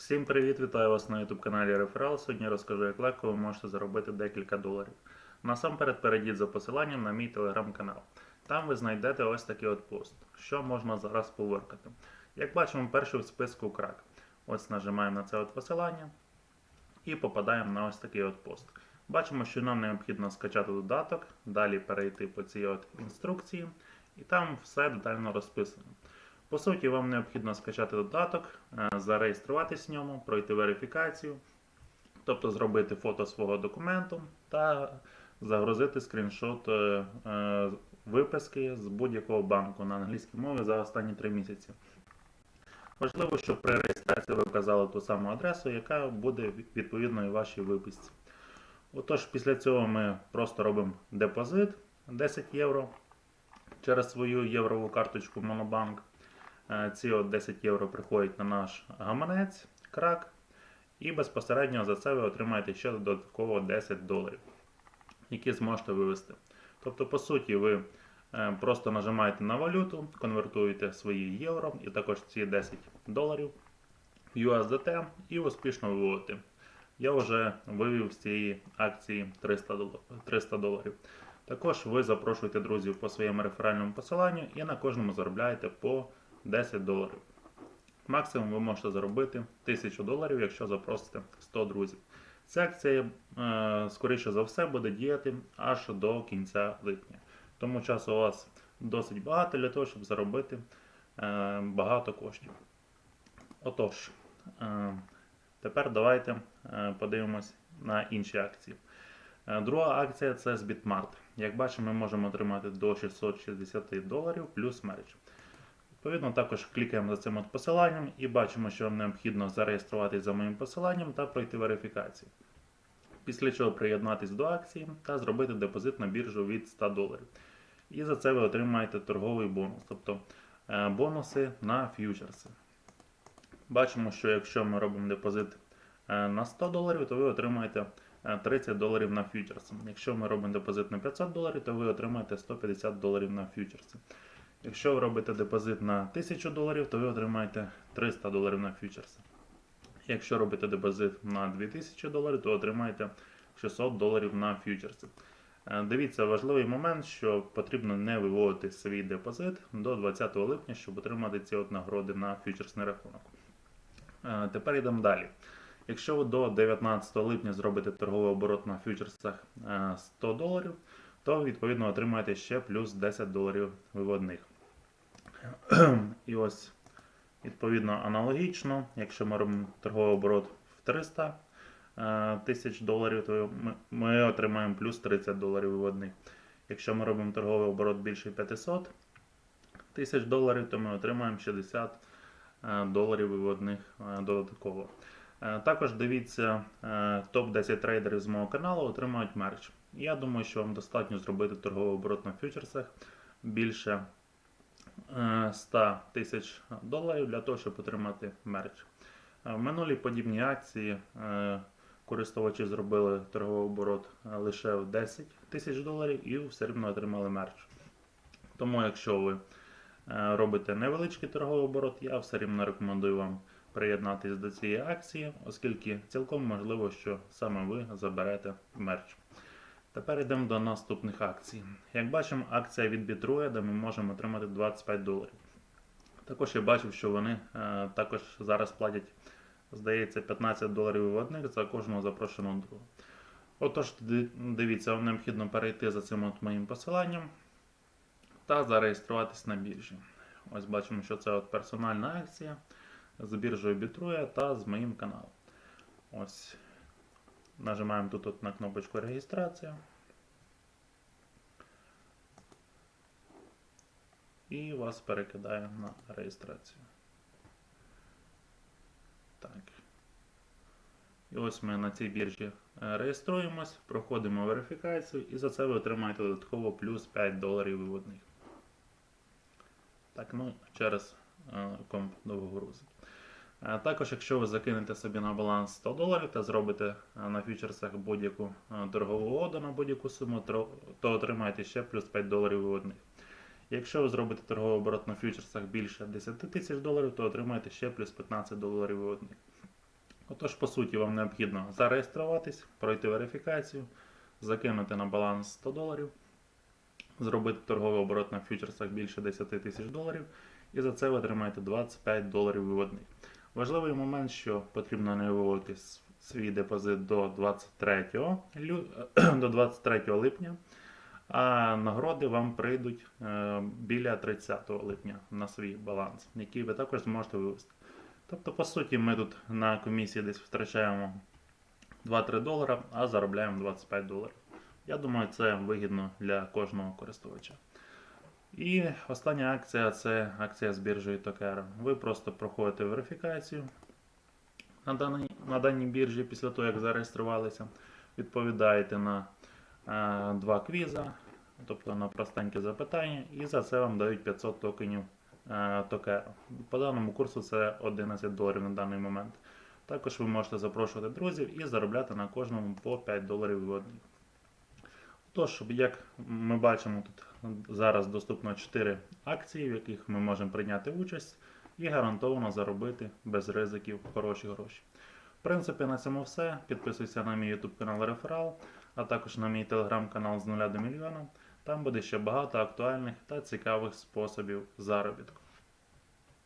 Всім привіт, вітаю вас на YouTube каналі Реферал. Сьогодні розкажу, як легко ви можете заробити декілька доларів. Насамперед перейдіть за посиланням на мій телеграм-канал. Там ви знайдете ось такий от пост, що можна зараз поворкати. Як бачимо, перший в списку крак. Ось нажимаємо на це от посилання і попадаємо на ось такий от пост. Бачимо, що нам необхідно скачати додаток, далі перейти по цій от інструкції, і там все детально розписано. По суті, вам необхідно скачати додаток, е, зареєструватись в ньому, пройти верифікацію, тобто зробити фото свого документу та загрузити скріншот е, е, виписки з будь-якого банку на англійській мові за останні 3 місяці. Важливо, щоб при реєстрації ви вказали ту саму адресу, яка буде відповідною вашій виписці. Отож, після цього ми просто робимо депозит 10 євро через свою єврову карточку Monobank. Е, Ці от 10 євро приходять на наш гаманець, крак, і безпосередньо за це ви отримаєте ще додатково 10 доларів, які зможете вивести. Тобто, по суті, ви е, просто нажимаєте на валюту, конвертуєте свої євро і також ці 10 доларів в USDT і успішно виводите. Я вже вивів з цієї акції 300 доларів. Також ви запрошуєте друзів по своєму реферальному посиланню і на кожному заробляєте по 10 доларів. Максимум ви можете заробити 1000 доларів, якщо запросите 100 друзів. Ця акція, е, скоріше за все, буде діяти аж до кінця липня. Тому часу у вас досить багато для того, щоб заробити е, багато коштів. Отож, е, тепер давайте подивимось на інші акції. Друга акція це з Bitmart. Як бачимо, ми можемо отримати до 660 доларів плюс мерч. Відповідно, також клікаємо за цим посиланням і бачимо, що вам необхідно зареєструватись за моїм посиланням та пройти верифікацію. Після чого приєднатись до акції та зробити депозит на біржу від 100 доларів. І за це ви отримаєте торговий бонус, тобто е, бонуси на ф'ючерси. Бачимо, що якщо ми робимо депозит е, на 100 доларів, то ви отримаєте е, 30 доларів на фьючерси. Якщо ми робимо депозит на 500 доларів, то ви отримаєте 150 доларів на фьючерси. Якщо ви робите депозит на 1000 доларів, то ви отримаєте 300 доларів на фьючерси. Якщо робите депозит на 2000 доларів, то отримаєте 600 доларів на фьючерси. Е, Дивіться, важливий момент, що потрібно не виводити свій депозит до 20 липня, щоб отримати ці от нагороди на фьючерсний рахунок. Е, Тепер йдемо далі. Якщо ви до 19 липня зробите торговий оборот на фьючерсах е, 100 доларів, то відповідно отримаєте ще плюс 10 доларів виводних. І ось, відповідно, аналогічно, якщо ми робимо торговий оборот в 300 е, тисяч доларів, то ми, отримаємо плюс 30 доларів виводних. Якщо ми робимо торговий оборот більше 500 тисяч доларів, то ми отримаємо 60 е, доларів виводних е, додатково. Також дивіться е, топ-10 трейдерів з мого каналу отримають мерч. Я думаю, що вам достатньо зробити торговий оборот на фьючерсах більше 100 тисяч доларів для того, щоб отримати мерч. Е, В минулій подібній акції е, користувачі зробили торговий оборот е, лише в 10 тисяч доларів і все рівно отримали мерч. Тому, якщо ви е, робите невеличкий торговий оборот, я все рівно рекомендую вам приєднатися до цієї акції, оскільки цілком можливо, що саме ви заберете мерч. Тепер йдемо до наступних акцій. Як бачимо, акція від Бітруя, ми можемо отримати 25 доларів. Також я бачив, що вони е, також зараз платять, здається, 15 доларів виводних за кожного запрошеного друга. Отож, дивіться, вам необхідно перейти за цим от моїм посиланням та зареєструватись на біржі. Ось бачимо, що це от персональна акція з біржею Бітруя та з моїм каналом. Ось. Нажимаємо тут от на кнопочку реєстрація. І вас перекидає на реєстрацію. Так. І ось ми на цій біржі е, реєструємось, проходимо верифікацію і за це ви отримаєте додатково плюс 5 доларів виводних. Так, ну, через е, комп довго грузить. Також, якщо ви закинете собі на баланс 100 доларів та зробите на фьючерсах будь-яку торгову угоду на будь-яку суму, то отримаєте ще плюс 5 доларів виводних. Якщо ви зробите торговий оборот на фьючерсах більше 10 тисяч доларів, то отримаєте ще плюс 15 доларів виводних. Отож, по суті, вам необхідно зареєструватись, пройти верифікацію, закинути на баланс 100 доларів, зробити торговий оборот на фьючерсах більше 10 тисяч доларів, і за це ви отримаєте 25 доларів виводних. Важливий момент, що потрібно не виводити свій депозит до 23, лю- до 23 липня, а нагороди вам прийдуть е, біля 30 липня на свій баланс, який ви також зможете вивести. Тобто, по суті, ми тут на комісії десь втрачаємо 2-3 долара, а заробляємо 25 доларів. Я думаю, це вигідно для кожного користувача. І остання акція це акція з біржею Tokera. Ви просто проходите верифікацію на даній, на даній біржі після того, як зареєструвалися, відповідаєте на е, два квіза, тобто на простенькі запитання, і за це вам дають 500 токенів е, Tokera. По даному курсу це 11 доларів на даний момент. Також ви можете запрошувати друзів і заробляти на кожному по 5 доларів виводних. Тож, як ми бачимо, тут зараз доступно 4 акції, в яких ми можемо прийняти участь і гарантовано заробити без ризиків хороші гроші. В принципі, на цьому все. Підписуйся на мій YouTube канал Реферал, а також на мій телеграм-канал з нуля до мільйона. Там буде ще багато актуальних та цікавих способів заробітку.